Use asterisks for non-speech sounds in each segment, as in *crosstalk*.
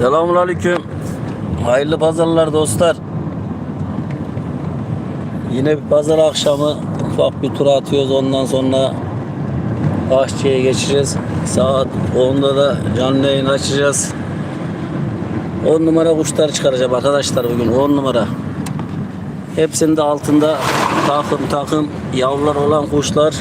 Selamun Aleyküm. Hayırlı pazarlar dostlar. Yine bir pazar akşamı ufak bir tur atıyoruz. Ondan sonra bahçeye geçeceğiz. Saat 10'da da canlı yayın açacağız. 10 numara kuşlar çıkaracağım arkadaşlar bugün 10 numara. Hepsinde altında takım takım yavrular olan kuşlar.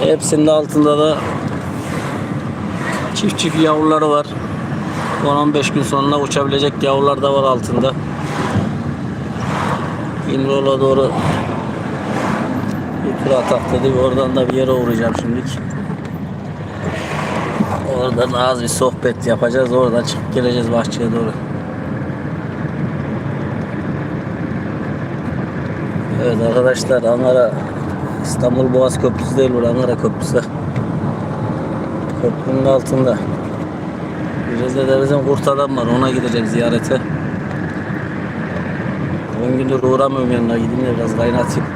Hepsinde altında da Çift çift yavruları var. 10-15 gün sonra uçabilecek yavrular da var altında. İmrola doğru bir tur atak. Oradan da bir yere uğrayacağım şimdilik. Oradan az bir sohbet yapacağız. Oradan çıkıp geleceğiz bahçeye doğru. Evet arkadaşlar Ankara İstanbul Boğaz Köprüsü değil bu Ankara Köprüsü. Köprünün altında. Rize'de bizim kurt adam var. Ona gidecek ziyarete. 10 gündür uğramıyorum yanına. Gideyim de biraz kaynatayım.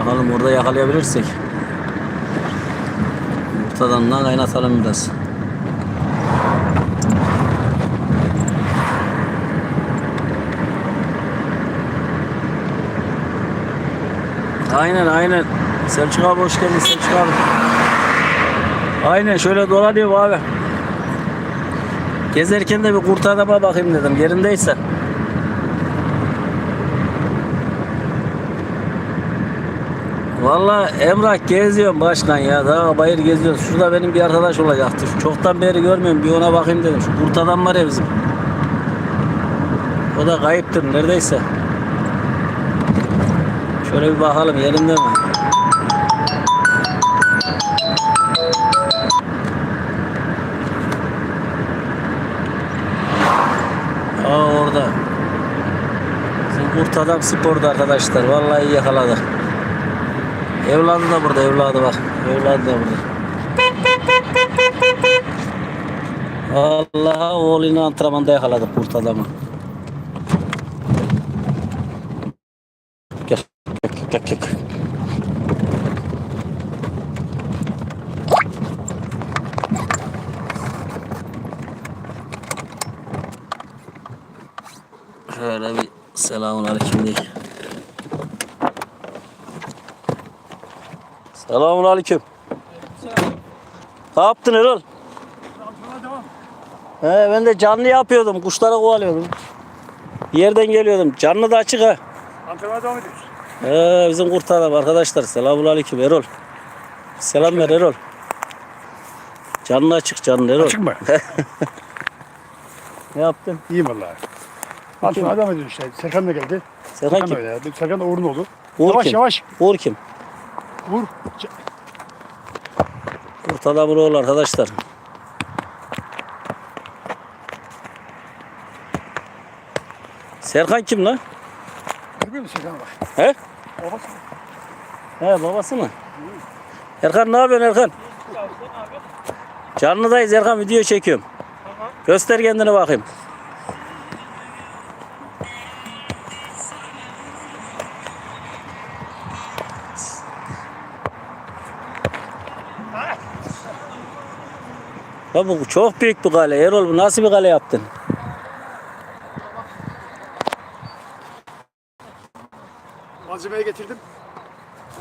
Bakalım orada yakalayabilirsek. Kurt adamdan kaynatalım biraz. Aynen aynen. Selçuk abi hoş geldin Selçuk abi. Aynen şöyle dolanıyor abi. Gezerken de bir kurt adama bakayım dedim yerindeyse. Valla Emrah geziyorum başkan ya. Daha bayır geziyoruz. Şurada benim bir arkadaş olacaktı. Çoktan beri görmüyorum. Bir ona bakayım dedim. Şu kurt adam var ya bizim. O da kayıptır neredeyse. Şöyle bir bakalım yerinde mi? Adam sporda arkadaşlar. Vallahi iyi yakaladı. Evladı da burada, evladı bak. Evladı da burada. Allah oğlunu antrenmanda yakaladık kurt adamı. Gel, gel, gel, gel. Şöyle bir selamun aleyküm diye. Selamun aleyküm. Ne yaptın Erol? He, ben de canlı yapıyordum. Kuşları kovalıyordum. Yerden geliyordum. Canlı da açık ha. Antrenmana devam ediyoruz. He, bizim kurt adam arkadaşlar. Selamun aleyküm Erol. Selam ver Erol. Canlı açık canlı Erol. Açık mı? *laughs* Ne yaptın? İyiyim vallahi. Antrenmana devam ediyoruz işte. Serkan da geldi. Serkan Serkan kim? öyle. Serkan da Uğur'un oldu. Uğur yavaş kim? yavaş. Uğur kim? Uğur. Kurt adamın oğlu arkadaşlar. Serkan kim lan? Görüyor musun Serkan'a bak. He? Babası. He babası mı? Erkan ne yapıyorsun Erkan? Canlıdayız Erkan video çekiyorum. Göster kendine bakayım. Ya bu çok büyük bir kale. Erol bu nasıl bir kale yaptın? Malzemeyi getirdim.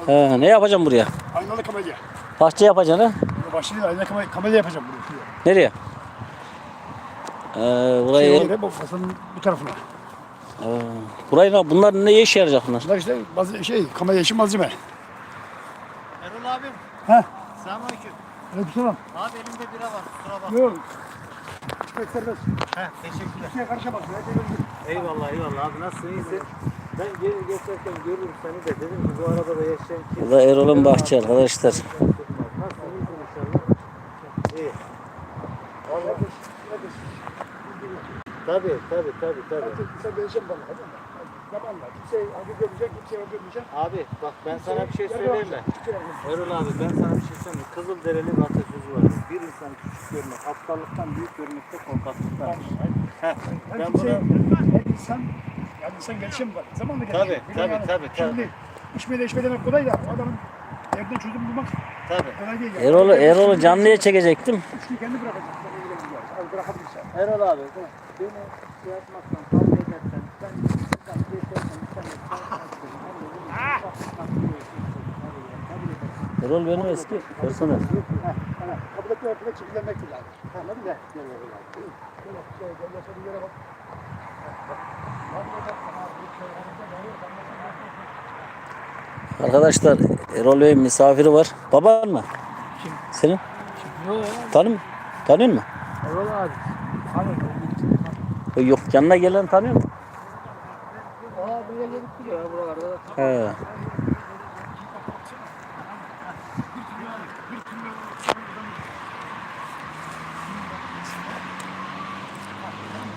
He, ne yapacağım buraya? Aynalı kamelya. Bahçe yapacaksın ha? Başlayayım aynalı kamelya, kamelya yapacağım bunu. Nereye? Ee, burayı, Şey, bu masanın bu tarafına. Ee, burayı ne- bunlar ne işe yarayacak bunlar? Bunlar işte bazı şey kamelya için malzeme. Erol abim. He. Selamünaleyküm. Aleykümselam. Abi elimde bira var. Kusura bakma. Yok. Çıkmak serbest. Heh, teşekkürler. Bir şeye karışamaz. ya, değil mi? Eyvallah eyvallah abi nasılsın iyisin? Ben geri geçerken görürüm seni de dedim ki bu arabada yaşayan kim? Bu da Erol'un bahçe arkadaşlar. Nasılsın iyisin inşallah? İyi. Tabii tabii tabii tabii. Sen bana. hadi. Zamanla. Kimseyi kimseyi öldürmeyecek. Abi bak ben sana bir şey söyleyeyim mi? Erol abi ben sana bir şey söyleyeyim mi? Kızılderili bir atasözü var. Bir insanı küçük görmek aptallıktan büyük görmekte korkaklıktan. Heh, Her ben kimse, bunu her insan, yani insan gelişim var. Zamanla gelişim. Tabii, tabii, yani tabii, tabii. Şimdi içme de içme demek kolay da adamın derdine çözüm bulmak tabii. kolay değil. yani. Erol'u Erol'u canlıya çekecektim. Üçlüyü kendi bırakacak. Erol abi beni şey yapmaktan kavga edersen sen sen geçersen sen Erol benim eski personel. Kapıdaki ortada çekilemek lazım. Anladın mı? Arkadaşlar Erol Bey'in misafiri var. Baban mı? Kim? Senin? Yok ya. Tanım, tanıyor musun? Erol abi. Yok yanına gelen tanıyor musun? He.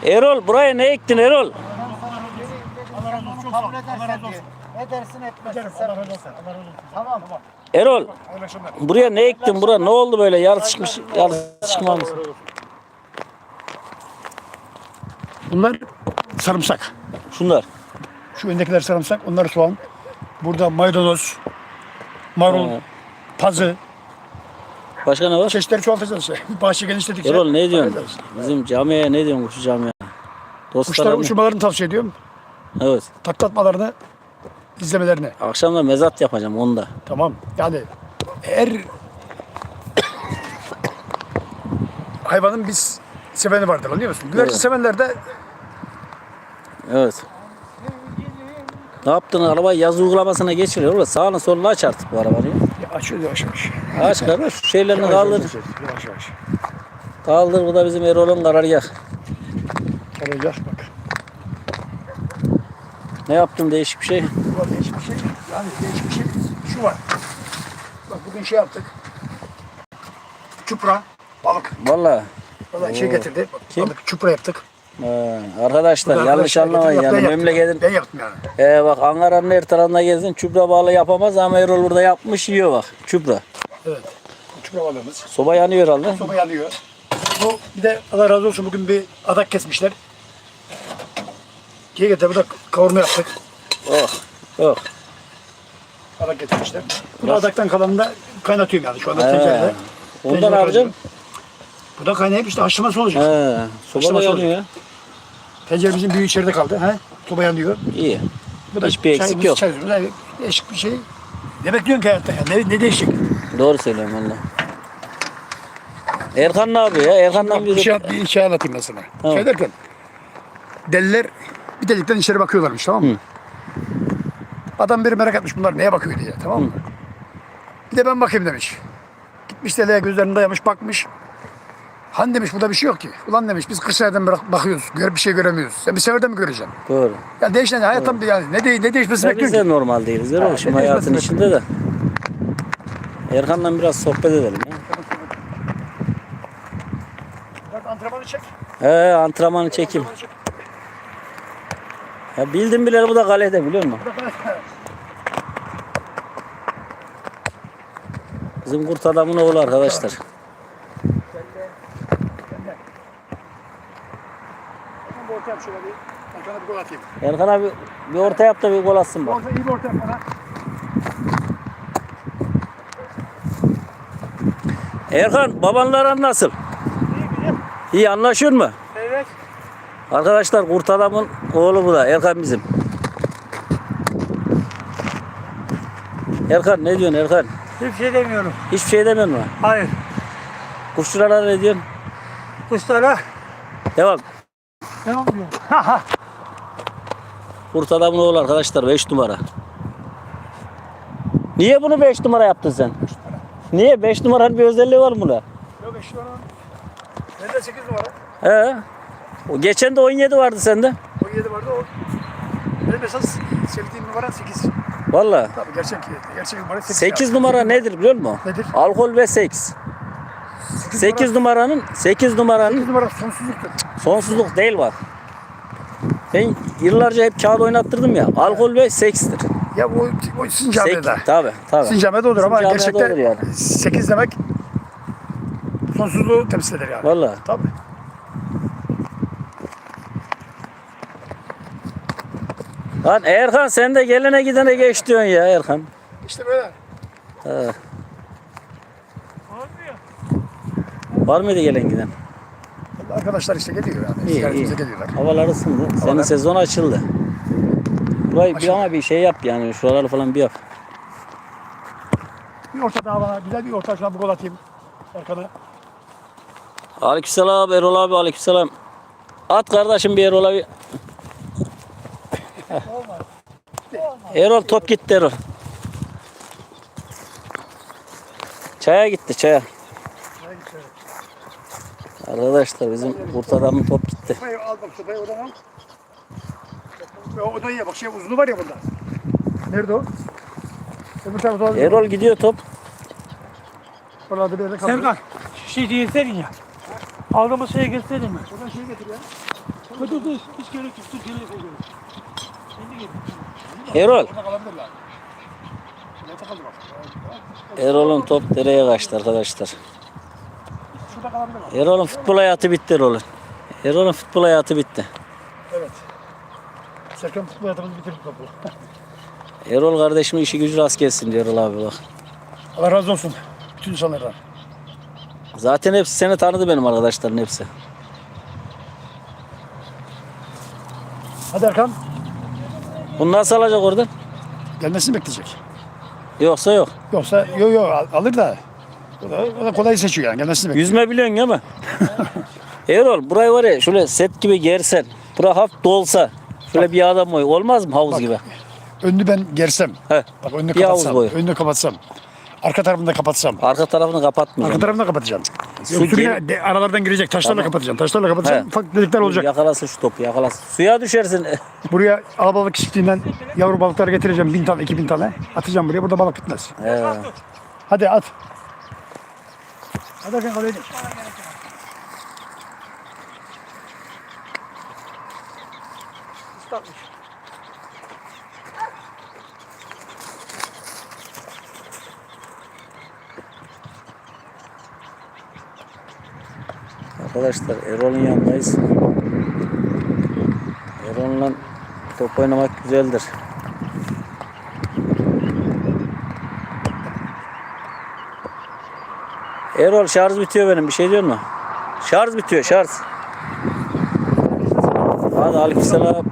Erol buraya ne ektin Erol? Allah razı olsun. Kabul edersen diye. Edersin etmezsin Allah sen razı olsun. bilirsin. Allah razı olsun. Tamam? Erol buraya ne ektin bura? Ne oldu böyle yarı çıkmış çıkmamış? Bunlar sarımsak. Şunlar. Şu öndekiler sarımsak, onlar soğan. Burada maydanoz, marul, He. pazı. Başka ne var? Çeşitleri çoğaltacağız işte. *laughs* Bahçe genişledikçe. Erol ne diyorsun? Bizim camiye ne diyorsun şu camiye? Kuşlara Dostlara uçurmalarını tavsiye ediyorum. Evet. Taklatmalarını, izlemelerini. Akşam da mezat yapacağım onu da. Tamam. Yani her hayvanın biz seveni vardır anlıyor musun? Güvercin Evet. sevenler de Evet. Ne yaptın? Arabayı yaz uygulamasına geçiriyor. Oğlum sağını solunu aç artık bu arabayı. Ya açıyor yavaş yavaş. Aç kardeş. Şu şeylerini Yavaş kaldır. yavaş, Yavaş yavaş. Kaldır. Bu da bizim Erol'un. Şöyle gel bak. Ne yaptın değişik bir şey? Var değişik bir şey. Yani değişik bir şey. Şu var. Bak bugün şey yaptık. Çupra, balık. Vallahi. Valla şey getirdi. Kim? Balık çupra yaptık. Ee, arkadaşlar yanlış Arkadaşlar anlamayın yani ben yaptım. memleketin Ben yaptım yani. Ee, bak Ankara'nın her tarafına gezin çupra balı yapamaz ama Erol burada yapmış yiyor bak çupra. Evet. Çupra balığımız. Soba yanıyor herhalde. Soba yanıyor. Bu bir de Allah razı olsun bugün bir adak kesmişler. Diye getirdi. Bu da kavurma yaptık. Oh. Oh. Adak getirmişler. Bu da adaktan kalanını da kaynatıyorum yani şu anda He. tencerede. Ondan Tencere ne yapacaksın? Bu da kaynayıp işte haşlaması olacak. He. Soba da yanıyor ya. Tencere bizim büyük içeride kaldı. He? Soba yanıyor. İyi. Bu da Hiçbir eksik çayımız, yok. çayımız. Yani Değişik bir şey. Ne bekliyorsun ki hayatta ya? Ne, ne değişik? Doğru söylüyorum valla. Erkan ne yapıyor ya? Erkan'dan Bir bir şey, bir şey anlatayım ben sana. Tamam. Şey derken, deliler bir delikten içeri bakıyorlarmış tamam mı? Adam biri merak etmiş bunlar neye bakıyor diye tamam mı? Bir de ben bakayım demiş. Gitmiş deliğe gözlerini dayamış bakmış. Han demiş burada bir şey yok ki. Ulan demiş biz kışlardan bırak bakıyoruz. Gör, bir şey göremiyoruz. Sen bir seferde mi göreceksin? Doğru. Ya değişen hayattan bir yani ne, de, ne değişmesini Ya biz bekliyorsun de ki? normal değiliz. Erol Ha, şimdi ne hayatın değişmesi içinde de. Erkan'la biraz sohbet edelim ya. Bak antrenmanı çek. He antrenmanı çekeyim. Ya bildim bileli bu da kalede biliyor musun? *laughs* Bizim kurt adamın oğlu arkadaşlar. Ben bir orta yap şöyle bir. Ben sana bir gol atayım. Erkan abi bir orta yap da bir gol atsın bak. Orta, iyi bir orta yap bana. Erkan babanlar nasıl? İyi anlaşıyor mu? Evet. Arkadaşlar kurt adamın oğlu bu da. Erkan bizim. Erkan ne diyorsun Erkan? Hiçbir şey demiyorum. Hiçbir şey demiyor mu? Hayır. Kuşçulara ne diyorsun? Kuşlara Devam. Devam *laughs* diyor. Kurt adamın oğlu arkadaşlar 5 numara. Niye bunu 5 numara yaptın sen? Niye? 5 numaranın bir özelliği var mı buna? Yok işte onun. Bende 8 numara. He. O geçen de 17 vardı sende. 17 vardı o. Benim esas sevdiğim numara 8. Valla. Tabii gerçek gerçek numara 8. 8 numara nedir biliyor musun? Nedir? Alkol ve seks. 8 numaranın 8 numaranın 8 numara sonsuzluktur. sonsuzluk değil var. Ben yıllarca hep kağıt oynattırdım ya. Alkol ve sekstir. Ya o, o Sincame'de. Tabi tabi. Sincame'de olur ama gerçekten olur yani. 8 demek sonsuzluğu temsil eder yani. Valla. Tabii. Lan Erkan sen de gelene gidene geç diyorsun ya Erkan. İşte böyle. He. Var mıydı gelen giden? Arkadaşlar işte geliyor yani. İyi, iyi. geliyorlar. Havalar ısındı. Senin Havalar- sezon açıldı. Burayı bir ama bir şey yap yani. Şuraları falan bir yap. Bir orta daha bana güzel bir orta şuna bir gol atayım. Erkan'a. Aleykümselam Erol abi aleykümselam. At kardeşim bir Erol abi. Erol top gitti Erol. Çaya gitti çaya. Arkadaşlar bizim kurt adamın top gitti. Sopayı al bak sopayı oradan al. Ya bak şey uzunu var ya bunda. Nerede o? Öbür tarafta var. Erol gidiyor top. Oralarda bir yerde kaldı. Serkan, şey diyeseydin ya. Aldığımız şeye göstereyim mi? Oradan şeyi getir ya. Dur dur dur. Hiç gerek yok. Dur gerek yok. Şimdi gel. Erol. Orada. Erol'un top nereye kaçtı arkadaşlar? Şurada kalabilir bak. Erol'un futbol hayatı bitti Erol'un. Erol'un futbol hayatı bitti. Evet. Serkan futbol hayatımızı bitirdik topu. *laughs* Erol kardeşimin işi gücü rast gelsin diyor Erol abi bak. Allah razı olsun. Bütün insanlardan. Zaten hepsi seni tanıdı benim arkadaşların hepsi. Hadi Erkan. Bunu nasıl alacak oradan? Gelmesini bekleyecek. Yoksa yok. Yoksa yo yo al- alır da. O da, o da kolay seçiyor yani. Gelmesini bekliyor. Yüzme biliyorsun mi? *laughs* Erol burayı var ya şöyle set gibi gersen. Bura hafif dolsa. Şöyle bir adam boyu. Olmaz mı havuz Bak. gibi? Önünü ben gersem. He. Bak önünü Bir havuz kapatsam. boyu. Önünü kapatsam. Arka tarafını da kapatsam. Arka tarafını Arka kapatmıyor. tarafını da kapatacağım. Su gel- yine de aralardan girecek. Taşlarla Tamam. kapatacağım. Taşlarla kapatacağım. He. Ufak delikler olacak. Yakalasın şu topu yakalasın. Suya düşersin. *laughs* Buraya alabalık çiftliğinden yavru balıklar getireceğim. Bin tane, iki bin tane. Atacağım buraya. Burada balık bitmez. He. Hadi at. Hadi oraya geç. Istatmış. Arkadaşlar Erol'un yanındayız. Erol'la top oynamak güzeldir. Erol şarj bitiyor benim. Bir şey diyor mu? Şarj bitiyor şarj. Hadi aleykümselam.